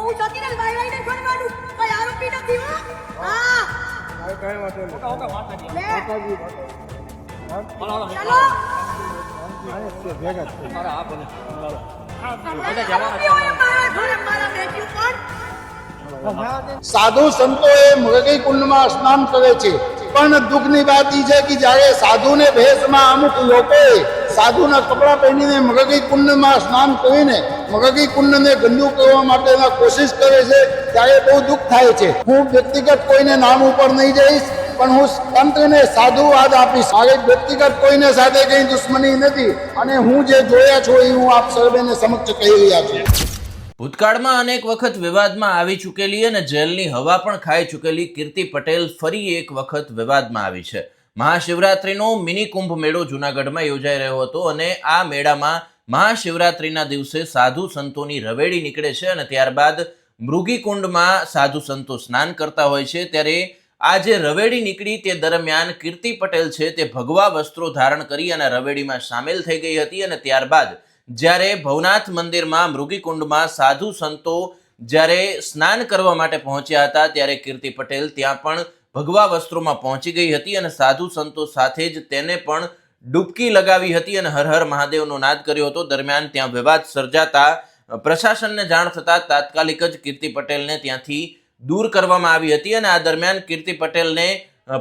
હું જતી રહી ભાઈ ભાઈને છોડવાનું કોઈ આરોપી નથી હો? હા. કઈ વાંધો નહીં. લે. માતાજી. વાત ભેગા જ થઈ. આરોપીઓને મારા ઘરે મારા બેટ્યું પણ સાધુ સંતોએ મૃગી કુંડમાં સ્નાન કરે છે. પણ દુઃખની વાત એ છે કે જ્યારે સાધુને ભેષમાં અમુક લોકોએ સાધુના કપડાં પહેરીને મૃગી કુંડમાં સ્નાન કરીને મૃગી કુંડને ગંદુ કરવા માટેના કોશિશ કરે છે, ત્યારે બહુ દુઃખ થાય છે. હું વ્યક્તિગત કોઈને નામ ઉપર નહીં જઈશ, પણ હું તંત્રને સાધુવાદ આપીશ. મારે વ્યક્તિગત કોઈને સાથે કંઈ દુશ્મની નથી, અને હું જે જોયા છું એ હું આપ સર્વેને સમક્ષ કહી રહ્યા છું. ભૂતકાળમાં અનેક વખત વિવાદમાં આવી ચૂકેલી અને જેલની હવા પણ ખાઈ ચૂકેલી કીર્તિ પટેલ ફરી એક વખત વિવાદમાં આવી છે. મહાશિવરાત્રિનો મિની કુંભ મેળો જૂનાગઢમાં યોજાઈ રહ્યો હતો અને આ મેળામાં મહાશિવરાત્રિના દિવસે સાધુ સંતોની રવેડી નીકળે છે અને ત્યારબાદ મૃગીકુંડમાં સાધુ સંતો સ્નાન કરતા હોય છે. ત્યારે આ જે રવેડી નીકળી તે દરમિયાન કીર્તિ પટેલ છે તે ભગવા વસ્ત્રો ધારણ કરી અને રવેડીમાં સામેલ થઈ ગઈ હતી અને ત્યારબાદ જ્યારે ભવનાથ મંદિરમાં મૃગીકુંડમાં સાધુ સંતો જ્યારે સ્નાન કરવા માટે પહોંચ્યા હતા ત્યારે કીર્તિ પટેલ ત્યાં પણ ભગવા વસ્ત્રોમાં પહોંચી ગઈ હતી અને સાધુ સંતો સાથે જ તેને પણ ડૂબકી લગાવી હતી અને હર હર મહાદેવનો નાદ કર્યો હતો. દરમિયાન ત્યાં વિવાદ સર્જાતા પ્રશાસનને જાણ થતાં તાત્કાલિક જ કીર્તિ પટેલને ત્યાંથી દૂર કરવામાં આવી હતી અને આ દરમિયાન કીર્તિ પટેલને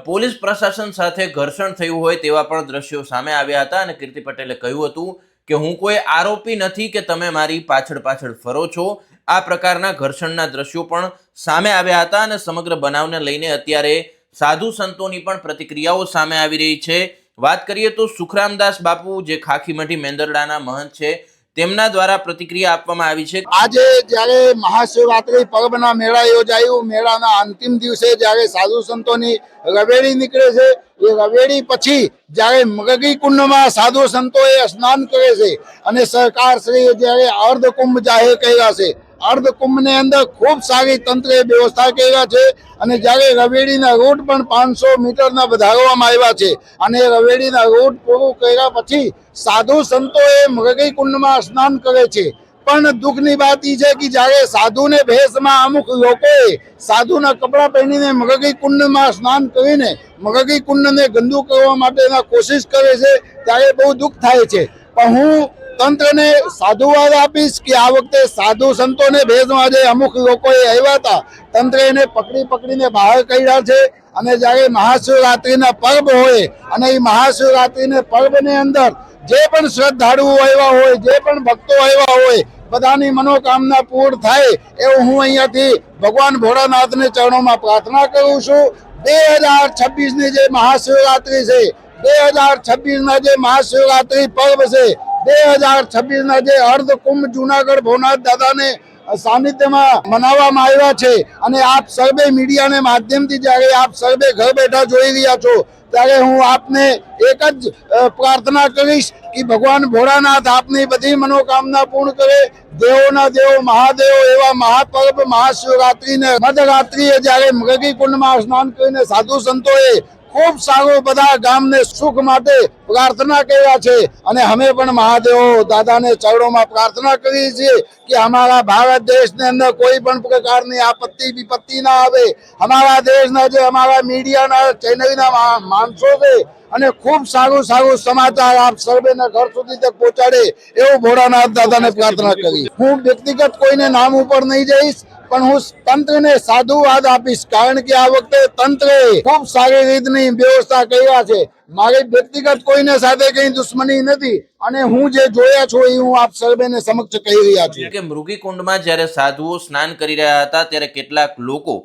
પોલીસ પ્રશાસન સાથે ઘર્ષણ થયું હોય તેવા પણ દ્રશ્યો સામે આવ્યા હતા અને કીર્તિ પટેલે કહ્યું હતું કે, હું કોઈ આરોપી નથી કે તમે મારી પાછળ પાછળ ફરો છો. આ પ્રકારના ઘર્ષણના દ્રશ્યો પણ સામે આવ્યા હતા અને સમગ્ર બનાવને લઈને અત્યારે સાધુ સંતોની પણ પ્રતિક્રિયાઓ સામે આવી રહી છે. વાત કરીએ તો સુખરામદાસ બાપુ, જે ખાખીમઠી મેંદરડાના મહંત છે, તેમના દ્વારા પ્રતિક્રિયા આપવામાં આવી છે. આજે જ્યારે મહાશિવરાત્રિ પર્વના મેળા યોજાયું, મેળાના અંતિમ દિવસે જ્યારે સાધુ સંતોની રવેડી નીકળે છે, એ રવેડી પછી જ્યારે મગગી કુંડમાં સાધુ સંતો એ સ્નાન કરે છે અને સરકાર શ્રી જ્યારે અર્ધ કુંભ જાહેર કર્યા છે અર્ધ કુંભની અંદર ખૂબ સારી તંત્રે વ્યવસ્થા કર્યા છે અને જ્યારે રવેડીના રૂટ પણ પાંચસો મીટરના વધારવામાં આવ્યા છે અને રવેડીના રૂટ પૂરું કર્યા પછી સાધુ સંતોએ મૃગી કુંડમાં સ્નાન કરે છે. પણ દુઃખની વાત એ છે કે જ્યારે સાધુને ભેષમાં અમુક લોકોએ સાધુના કપડાં પહેરીને મગગી કુંડમાં સ્નાન કરીને મગગી કુંડને ગંદુ કરવા માટેના કોશિશ કરે છે, ત્યારે બહુ દુઃખ થાય છે. પણ હું તંત્રને સાધુવાદ આપીશ કે આ વખતે સાધુ સંતોને ભેદમાં જે અમુક લોકોએ આવ્યા હતા. તંત્રે એને પકડી પકડીને બહાર કાઢ્યા છે અને જ્યારે મહાશિવરાત્રિના પર્વ હોય અને એ મહાશિવરાત્રિને પર્વની અંદર જે પણ શ્રદ્ધાળુઓ આવ્યા હોય, જે પણ ભક્તો આવ્યા હોય, બધાની મનોકામના પૂર્ણ થાય એવું હું અહીંયાથી ભગવાન ભોળાનાથને ચરણોમાં પ્રાર્થના કરું છું. બે હજાર છવ્વીસની જે મહાશિવરાત્રિ છે, બે હજાર છવ્વીસના જે મહાશિવરાત્રિ પર્વ છે બે હજાર છવ્વીસના જે અર્ધ કુંભ જુનાગઢ ભવનાથ દાદાને સાનિધ્યમાં મનાવવામાં આવ્યા છે અને આપ સર્વે મીડિયાને માધ્યમથી જ્યારે આપ સર્વે ઘર બેઠા જોઈ રહ્યા છો, ત્યારે હું આપને એક જ પ્રાર્થના કરીશ કે ભગવાન ભોળાનાથ આપની બધી મનોકામના પૂર્ણ કરે. દેવોના દેવો, મહાદેવ એવા મહાપર્વ, મહાશિવરાત્રિને મધરાત્રિએ જ્યારે મૃગી કુંડમાં સ્નાન કરીને સાધુ સંતોએ ખૂબ સારું બધા ગામને સુખ માટે પ્રાર્થના કર્યા છે. અને અમે પણ મહાદેવ દાદાને ચરણોમાં પ્રાર્થના કરીએ છીએ કે અમારા ભારત દેશની અંદર કોઈ પણ પ્રકારની આપત્તિ વિપત્તિ ના આવે. અમારા દેશના જે અમારા મીડિયાના ચેનલના માણસો છે અને ખૂબ સારું સારું સમાચાર આપ સર્વેના ઘર સુધી પહોંચાડે એવું ભોળાનાથ દાદાને પ્રાર્થના કરી. હું વ્યક્તિગત કોઈને નામ ઉપર નહીં જઈશ, પણ હું તંત્રને સાધુવાદ આપીશ, કારણ કે આ વખતે તંત્રે ખૂબ સારી રીતની વ્યવસ્થા કર્યા છે. મારી વ્યક્તિગત કોઈને સાથે કઈ દુશ્મની નથી અને હું જે જોયા છું એ હું આપ સર્વેને સમક્ષ કહી રહ્યા છું. કે મૃગીકુંડમાં જ્યારે સાધુઓ સ્નાન કરી રહ્યા હતા, ત્યારે કેટલાક લોકો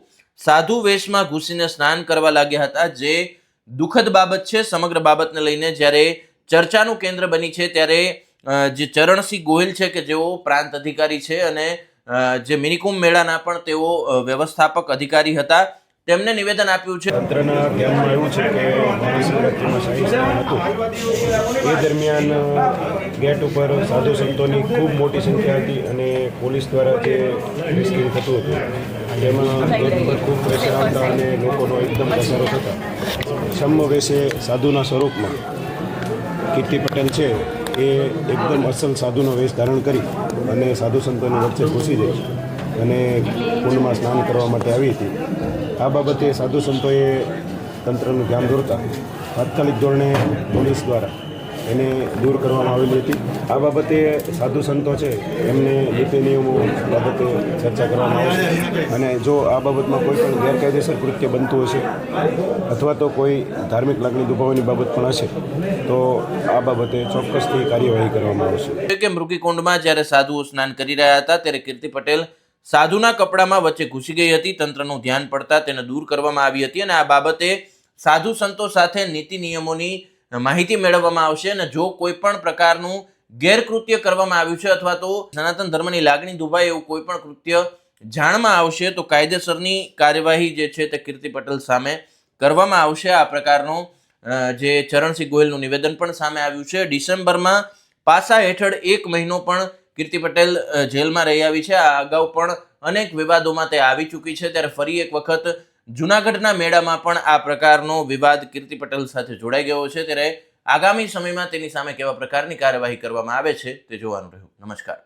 સાધુ વેશમાં ઘૂસીને સ્નાન કરવા લાગ્યા હતા, જે દુઃખદ બાબત છે. સમગ્ર બાબતને લઈને જ્યારે ચર્ચાનું કેન્દ્ર બની છે, ત્યારે જે ચરણસિંહ ગોહિલ છે કે જેઓ પ્રાંત અધિકારી છે અને જે મિનિકુંભ મેળાના પણ તેઓ વ્યવસ્થાપક અધિકારી હતા, તેમને નિવેદન આપ્યું છે. તંત્રના કહેવામાં આવ્યું છે કે એ દરમિયાન ગેટ ઉપર સાધુ સંતોની ખૂબ મોટી સંખ્યા હતી અને પોલીસ દ્વારા જે રેસ્ક્યુ થતું હતું, તેમાં ગેટ ઉપર ખૂબ પ્રેશર આવતા અને લોકોનો એકદમ ઘસારો થતા. સમ્મ વેશે સાધુના સ્વરૂપમાં કીર્તિ પટેલ છે, એ એકદમ અસલ સાધુનો વેશ ધારણ કરી અને સાધુ સંતોની વચ્ચે ઘૂસી જઈ અને કુંડમાં સ્નાન કરવા માટે આવી હતી. આ બાબતે સાધુ સંતોએ તંત્રનું ધ્યાન દોરતા તાત્કાલિક ધોરણે પોલીસ દ્વારા એને દૂર કરવામાં આવેલી હતી. આ બાબતે સાધુ સંતો છે, એમને નીતિ નિયમો બાબતે ચર્ચા કરવામાં આવશે અને જો આ બાબતમાં કોઈ પણ ગેરકાયદેસર કૃત્ય બનતું હશે, અથવા તો કોઈ ધાર્મિક લાગણી દુભાવવાની બાબત પણ હશે, તો આ બાબતે ચોક્કસથી કાર્યવાહી કરવામાં આવશે. કે મૃગીકુંડમાં જ્યારે સાધુઓ સ્નાન કરી રહ્યા હતા, ત્યારે કીર્તિ પટેલ સાધુના કપડામાં વચ્ચે ઘૂસી ગઈ હતી. તંત્રનું ધ્યાન પડતા તેને દૂર કરવામાં આવી હતી અને આ બાબતે સાધુ સંતો સાથે નીતિ નિયમોની માહિતી મેળવવામાં આવશે અને જો કોઈ પણ પ્રકારનું ગેરકૃત્ય કરવામાં આવ્યું છે અથવા તો સનાતન ધર્મની લાગણી દુભાય એવું કોઈ પણ કૃત્ય જાણમાં આવશે, તો કાયદેસરની કાર્યવાહી જે છે તે કીર્તિ પટેલ સામે કરવામાં આવશે. આ પ્રકારનું જે ચરણસિંહ ગોયલનું નિવેદન પણ સામે આવ્યું છે. ડિસેમ્બરમાં પાસા હેઠળ એક મહિનો પણ કીર્તિ પટેલ જેલમાં રહી આવી છે. આ અગાઉ પણ અનેક વિવાદોમાં તે આવી ચૂકી છે. ત્યારે ફરી એક વખત જુનાગઢના મેળામાં પણ આ પ્રકારનો વિવાદ કીર્તિ પટેલ સાથે જોડાઈ ગયો છે. ત્યારે આગામી સમયમાં તેની સામે કેવા પ્રકારની કાર્યવાહી કરવામાં આવે છે તે જોવાનું રહ્યું. નમસ્કાર.